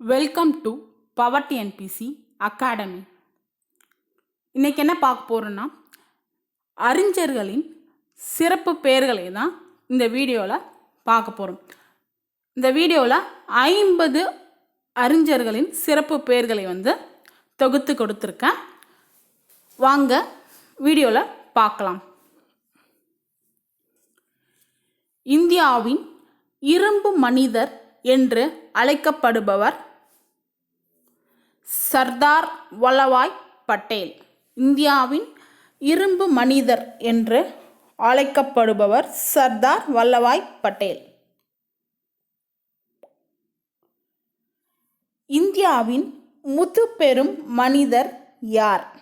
Welcome to power TNPSC academy இன்றைக்கி என்ன பார்க்க போகிறோன்னா அறிஞர்களின் சிறப்பு பெயர்களை தான் இந்த வீடியோவில் பார்க்க போகிறோம் இந்த வீடியோவில் ஐம்பது அறிஞர்களின் சிறப்பு பெயர்களை வந்து தொகுத்து கொடுத்துருக்கேன். வாங்க வீடியோவில் பார்க்கலாம். இந்தியாவின் இரும்பு மனிதர் என்று அழைக்கப்படுபவர் சர்தார் வல்லபாய் பட்டேல். இந்தியாவின் இரும்பு மனிதர் என்று அழைக்கப்படுபவர் சர்தார் வல்லபாய் பட்டேல். இந்தியாவின் முதுபெரும் மனிதர் யார்?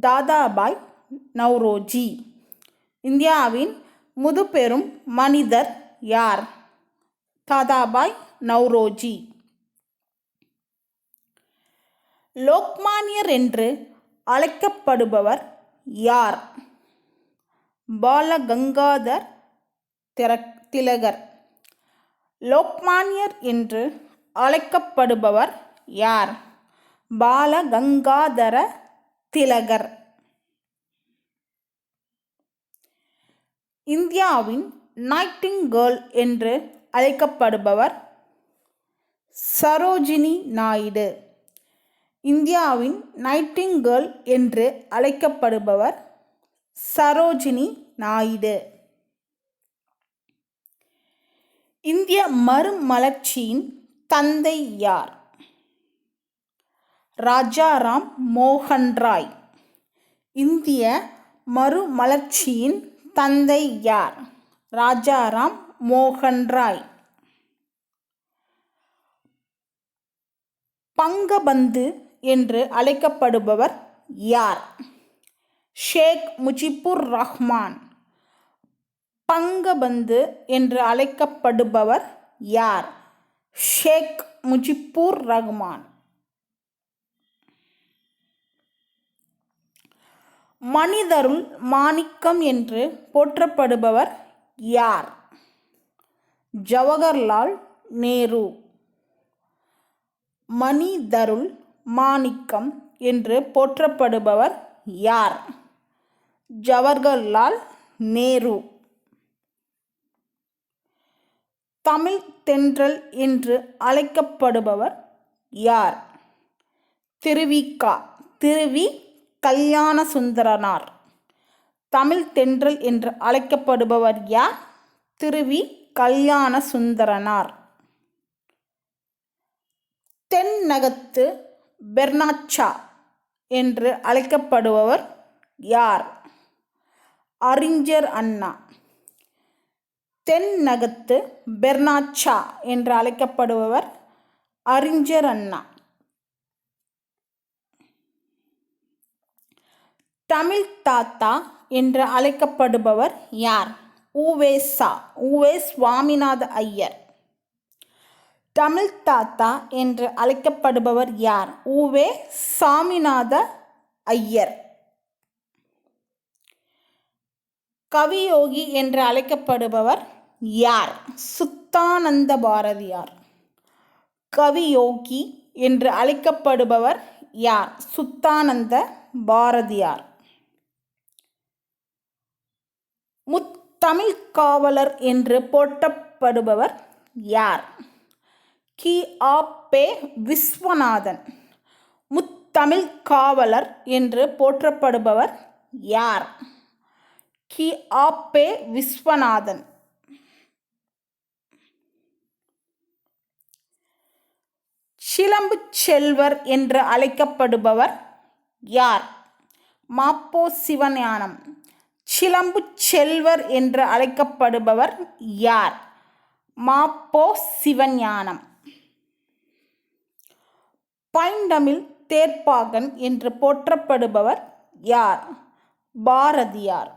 தாதாபாய் நவ்ரோஜி. இந்தியாவின் முதுபெரும் மனிதர் யார்? தாதாபாய் நவ்ரோஜி. லோக்மானியர் என்று அழைக்கப்படுபவர் யார்? பாலகங்காதர் திர- திலகர். லோக்மானியர் என்று அழைக்கப்படுபவர் யார்? பாலகங்காதர திலகர். இந்தியாவின் நைட்டிங்கேர்ள் என்று அழைக்கப்படுபவர் சரோஜினி நாயுடு. இந்தியாவின் நைட்டிங்கேர்ள் என்று அழைக்கப்படுபவர் சரோஜினி நாயுடு. இந்திய மறுமலர்ச்சியின் தந்தை யார்? ராஜாராம் மோகன் ராய் இந்திய மறுமலர்ச்சியின் தந்தை யார்? ராஜாராம் மோகன் ராய் பங்கபந்து என்று அழைக்கப்படுபவர் யார்? ஷேக் முஜிபுர் ரஹ்மான். பங்கபந்து என்று அழைக்கப்படுபவர் யார்? ஷேக் முஜிபுர் ரஹ்மான். மனிதருள் மாணிக்கம் என்று போற்றப்படுபவர் யார்? ஜவஹர்லால் நேரு. மனிதருள் மாணிக்கம் என்று போற்றப்படுபவர் யார்? ஜவஹர்லால் நேரு. தமிழ் தென்றல் என்று அழைக்கப்படுபவர் யார்? திருவிக்கா திருவி கல்யாண சுந்தரனார் தமிழ் தென்றல் என்று அழைக்கப்படுபவர் யார்? திருவி கல்யாண சுந்தரனார் தென்னகத்து பெர்னாச்சா என்று அழைக்கப்படுபவர் யார்? அறிஞர் அண்ணா. தென் நகத்து பெர்னாச்சா என்று அழைக்கப்படுபவர் அறிஞர் அண்ணா. தமிழ் தாத்தா என்று அழைக்கப்படுபவர் யார்? உவேசா உவே சுவாமிநாத ஐயர். தமிழ் தாத்தா என்று அழைக்கப்படுபவர் யார்? உவே சாமிநாத ஐயர். கவியோகி என்று அழைக்கப்படுபவர் யார்? சுத்தானந்த பாரதியார். கவியோகி என்று அழைக்கப்படுபவர் யார்? சுத்தானந்த பாரதியார். முத்தமிழ் காவலர் என்று போற்றப்படுபவர் யார்? கி. ஆ. விஸ்வநாதன். முத்தமிழ் காவலர் என்று போற்றப்படுபவர் யார்? கி. ஆ. விஸ்வநாதன். சிலம்பு செல்வர் என்று அழைக்கப்படுபவர் யார்? மாப்போ சிவஞானம். சிலம்பு செல்வர் என்று அழைக்கப்படுபவர் யார்? மாப்போ சிவஞானம். பைண்டமிழ் தேர்ப்பாகன் என்று போற்றப்படுபவர் யார்? பாரதியார்.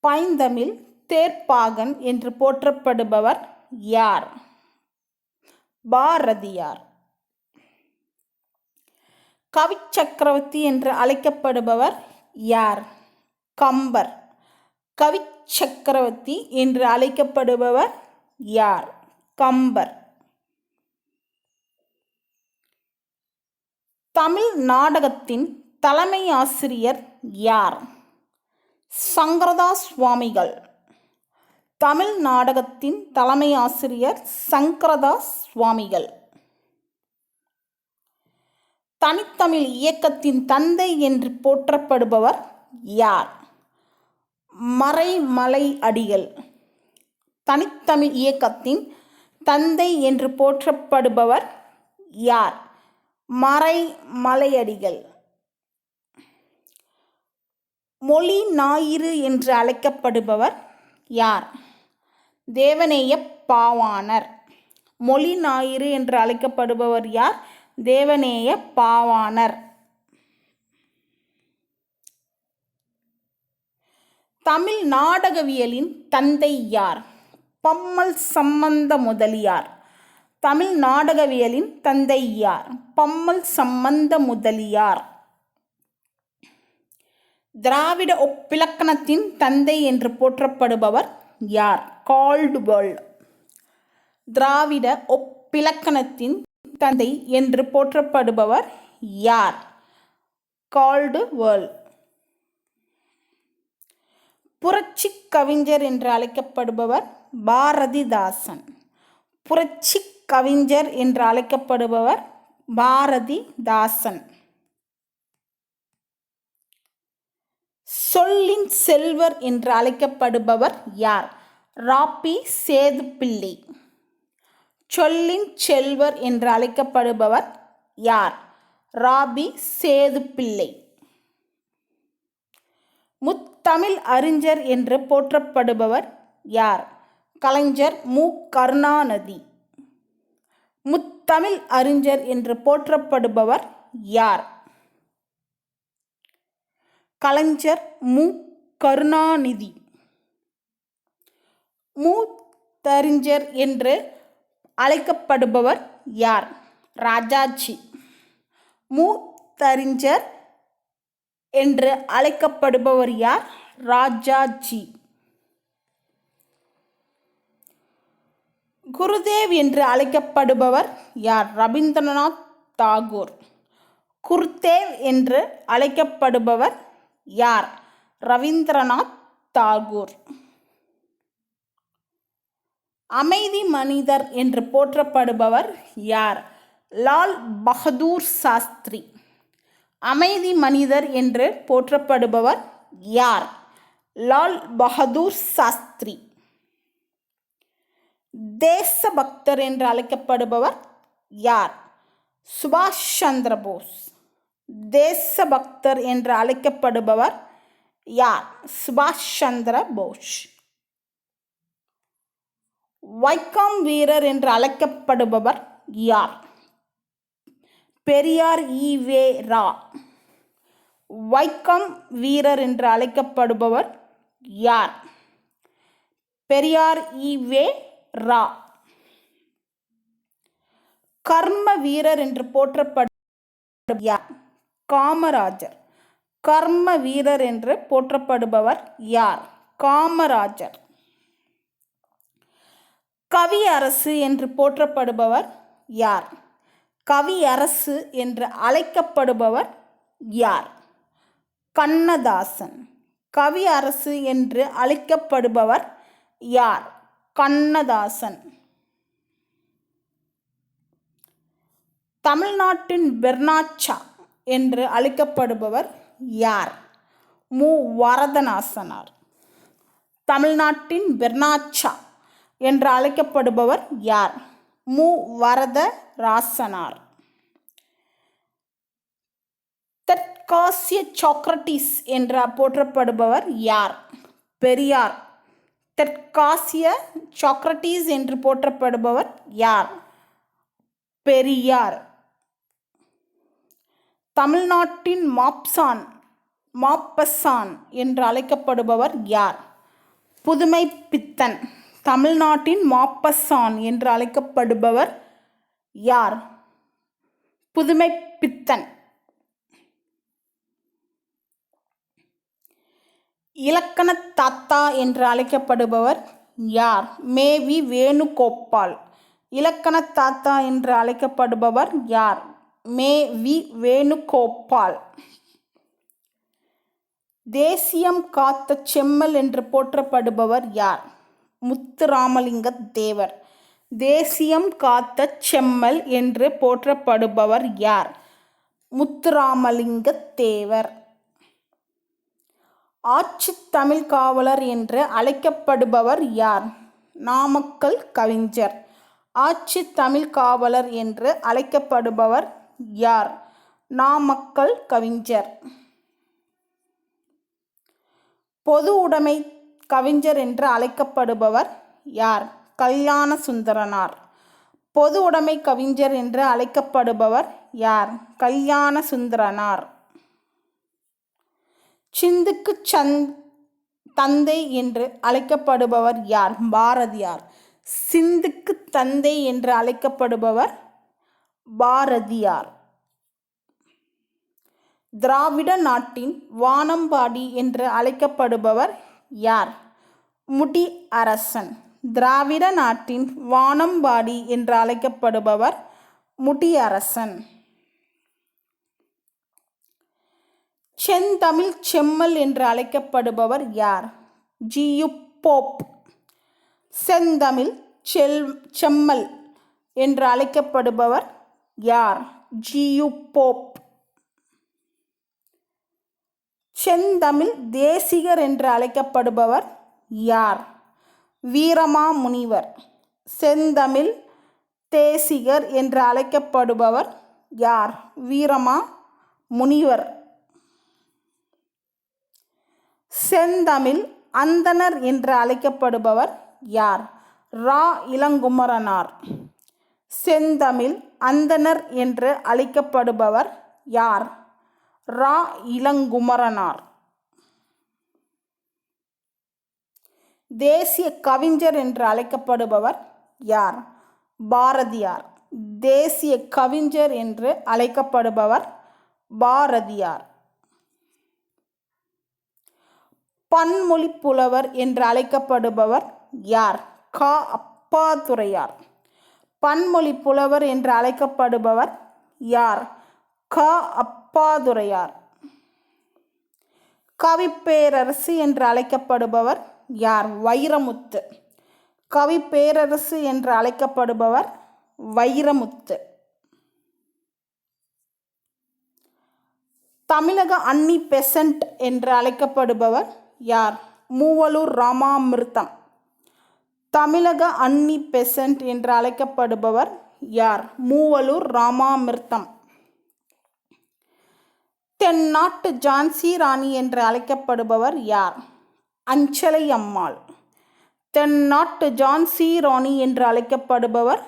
பைந்தமிழ் தேர்ப்பாகன் என்று போற்றப்படுபவர் யார்? பாரதியார். கவி சக்கரவர்த்தி என்று அழைக்கப்படுபவர் யார்? கம்பர். கவி சக்கரவர்த்தி என்று அழைக்கப்படுபவர் யார்? கம்பர். தமிழ் நாடகத்தின் தலைமை ஆசிரியர் யார்? சங்கரதா சுவாமிகள். தமிழ் நாடகத்தின் தலைமை ஆசிரியர் சங்கரதா சுவாமிகள். தனித்தமிழ் இயக்கத்தின் தந்தை என்று போற்றப்படுபவர் யார்? மறைமலை அடிகள். தனித்தமிழ் இயக்கத்தின் தந்தை என்று போற்றப்படுபவர் யார்? மறை மலையடிகள். மொழி ஞாயிறு என்று அழைக்கப்படுபவர் யார்? தேவநேய பாவாணர். மொழி ஞாயிறு என்று அழைக்கப்படுபவர் யார்? தேவநேய பாவாணர். தமிழ் நாடகவியலின் தந்தை யார்? பம்மல் சம்பந்த முதலியார். தமிழ் நாடகவியலின் தந்தை யார் பம்மல் சம்பந்த முதலியார். திராவிட ஒப்பிலக்கணத்தின் தந்தை என்று போற்றப்படுபவர் யார்? கால்டுவெல் திராவிட ஒப்பிலக்கணத்தின் தந்தை என்று போற்றப்படுபவர் யார்? கால்டுவெல் புரட்சி கவிஞர் என்று அழைக்கப்படுபவர் பாரதிதாசன். புரட்சி கவிஞர் என்று அழைக்கப்படுபவர் பாரதி தாசன். சொல்லின் செல்வர் என்று அழைக்கப்படுபவர் யார்? ராப்பி சேதுப்பிள்ளை. சொல்லின் செல்வர் என்று அழைக்கப்படுபவர் யார்? ராபி சேதுப்பிள்ளை. முத்தமிழ் அறிஞர் என்று போற்றப்படுபவர் யார்? கலைஞர் மு. கருணாநிதி. முத்தமிழ் அறிஞர் என்று போற்றப்படுபவர் யார்? கலைஞர் மு. கருணாநிதி. மூத்தறிஞர் என்று அழைக்கப்படுபவர் யார்? ராஜாஜி. மூத்தறிஞர் என்று அழைக்கப்படுபவர் யார்? ராஜாஜி. குருதேவ் என்று அழைக்கப்படுபவர் யார்? ரவீந்திரநாத் தாகூர். குருதேவ் என்று அழைக்கப்படுபவர் யார்? ரவீந்திரநாத் தாகூர். அமைதி மனிதர் என்று போற்றப்படுபவர் யார்? லால் பகதூர் சாஸ்திரி. அமைதி மனிதர் என்று போற்றப்படுபவர் யார்? லால் பகதூர் சாஸ்திரி. தேச பக்தர் என்று அழைக்கப்படுபவர் யார்? சுபாஷ் சந்திர போஸ். தேசபக்தர் என்று அழைக்கப்படுபவர் யார்? சுபாஷ் சந்திர போஸ். வைக்கம் வீரர் என்று அழைக்கப்படுபவர் யார்? பெரியார் ஈவே ரா. வைக்கம் வீரர் என்று அழைக்கப்படுபவர் யார்? Periyar E V Ra. கர்ம வீரர் என்று போற்றப்படும் யார்? காமராஜர். கர்ம வீரர் என்று போற்றப்படுபவர் யார்? காமராஜர். கவி அரசு என்று போற்றப்படுபவர் யார்? கவி அரசு என்று அழைக்கப்படுபவர் யார்? கண்ணதாசன். கவி அரசு என்று அழைக்கப்படுபவர் யார்? கண்ணதாசன். தமிழ்நாட்டின் பெர்னாச்சா என்று அழைக்கப்படுபவர் யார்? மு. வரதநாசனார் தமிழ்நாட்டின் பெர்னாச்சா என்று அழைக்கப்படுபவர் யார்? மு. வரத ராசனார் தெற்காசிய சாக்ரட்டிஸ் என்று போற்றப்படுபவர் யார்? பெரியார். தெற்காசிய சாக்ரட்டிஸ் என்று போற்றப்படுபவர் யார்? பெரியார். தமிழ்நாட்டின் மாப்சான் மாப்பசான் என்று அழைக்கப்படுபவர் யார்? புதுமை பித்தன் தமிழ்நாட்டின் மாப்பசான் என்று அழைக்கப்படுபவர் யார்? புதுமை பித்தன் இலக்கண தாத்தா என்று அழைக்கப்படுபவர் யார்? மேவி வேணுகோபால். இலக்கண தாத்தா என்று அழைக்கப்படுபவர் யார்? மே வி. வேணுகோபால். தேசியம் காத்த செம்மல் என்று போற்றப்படுபவர் யார்? முத்துராமலிங்க தேவர். தேசியம் காத்த செம்மல் என்று போற்றப்படுபவர் யார்? முத்துராமலிங்க தேவர். ஆட்சி தமிழ் காவலர் என்று அழைக்கப்படுபவர் யார்? நாமக்கல் கவிஞர். ஆட்சி தமிழ் காவலர் என்று அழைக்கப்படுபவர் யார்? நாமக்கல் கவிஞர். பொது உடைமை கவிஞர் என்று அழைக்கப்படுபவர் யார்? கல்யாண சுந்தரனார். பொது உடைமை கவிஞர் என்று அழைக்கப்படுபவர் யார்? கல்யாண சுந்தரனார். சிந்துக்கு சந் தந்தை என்று அழைக்கப்படுபவர் யார்? பாரதியார். சிந்துக்கு தந்தை என்று அழைக்கப்படுபவர் பாரதியார். திராவிட நாட்டின் வானம்பாடி என்று அழைக்கப்படுபவர் யார்? முடி அரசன் திராவிட நாட்டின் வானம்பாடி என்று அழைக்கப்படுபவர் முடியரசன். செந்தமிழ் செம்மல் என்று அழைக்கப்படுபவர் யார்? G U Pope. செந்தமிழ் செல் செம்மல் என்று அழைக்கப்படுபவர் யார்? G U Pope. செந்தமிழ் தேசிகர் என்று அழைக்கப்படுபவர் யார்? வீரமா முனிவர். செந்தமிழ் தேசிகர் என்று அழைக்கப்படுபவர் யார்? வீரமா முனிவர். செந்தமிழ் அந்தணர் என்று அழைக்கப்படுபவர் யார்? ரா. இளங்குமரனார். செந்தமிழ் அந்தணர் என்று அழைக்கப்படுபவர் யார்? ரா. இளங்குமரனார். தேசிய கவிஞர் என்று அழைக்கப்படுபவர் யார்? பாரதியார். தேசிய கவிஞர் என்று அழைக்கப்படுபவர் பாரதியார். பன்மொழி புலவர் என்று அழைக்கப்படுபவர் யார்? கா. அப்பாதுரையார். பன்மொழி புலவர் என்று அழைக்கப்படுபவர் யார்? க. அப்பாதுரையார். கவிப்பேரரசு என்று அழைக்கப்படுபவர் யார்? வைரமுத்து. கவிப்பேரரசு என்று அழைக்கப்படுபவர் வைரமுத்து. தமிழக அன்னி பெசன்ட் என்று அழைக்கப்படுபவர் யார்? மூவலூர் ராமாமிர்தம். தமிழக அன்னி பெசன்ட் என்று அழைக்கப்படுபவர் யார்? மூவலூர் ராமாமிர்தம். தென்னாட்டு ஜான்சி ராணி என்று அழைக்கப்படுபவர் யார்? அஞ்சலை அம்மாள் தென்னாட்டு ஜான்சி ராணி என்று அழைக்கப்படுபவர்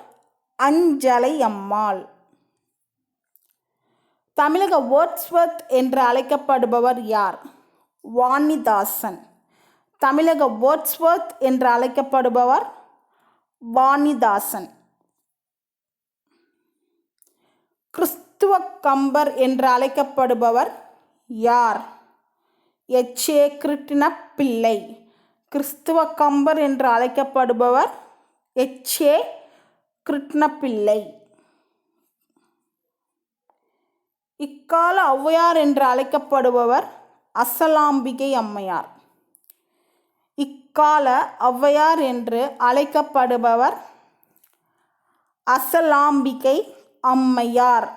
அஞ்சலை அம்மாள் தமிழக வேர்ட்ஸ்வர்த் என்று அழைக்கப்படுபவர் யார்? வாணிதாசன். தமிழக வேர்ட்ஸ்வர்த் என்று அழைக்கப்படுபவர் வாணிதாசன். கிறிஸ்துவ கம்பர் என்று அழைக்கப்படுபவர் யார்? எச்ஏ கிருட்டின பிள்ளை கிறிஸ்துவ கம்பர் என்று அழைக்கப்படுபவர் எச்ஏ ஏ. கிருட்ணப்பிள்ளை இக்கால ஔவையார் என்று அழைக்கப்படுபவர் அசலாம்பிகை அம்மையார். இக்கால ஔவையார் என்று அழைக்கப்படுபவர் அசலாம்பிகை அம்மையார்.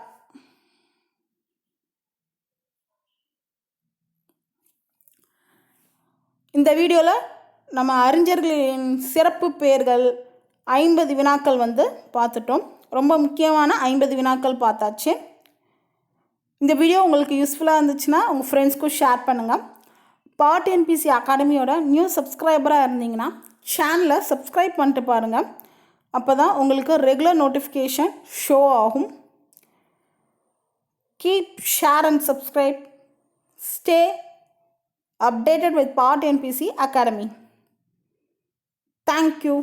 இந்த வீடியோவில் நம்ம அறிஞர்களின் சிறப்பு பெயர்கள் ஐம்பது வினாக்கள் வந்து பார்த்துட்டோம். ரொம்ப முக்கியமான ஐம்பது வினாக்கள் பார்த்தாச்சு. இந்த வீடியோ உங்களுக்கு யூஸ்ஃபுல்லாக இருந்துச்சுன்னா உங்கள் ஃப்ரெண்ட்ஸ்க்கும் ஷேர் பண்ணுங்கள் பாட் என்பிசி அகாடமியோட நியூ சப்ஸ்கிரைபராக இருந்தீங்கன்னா சேனலை சப்ஸ்கிரைப் பண்ணிட்டு பாருங்கள் அப்போ தான் உங்களுக்கு ரெகுலர் நோட்டிஃபிகேஷன் ஷோ ஆகும். Keep share and subscribe stay updated with pot NBC academy thank you.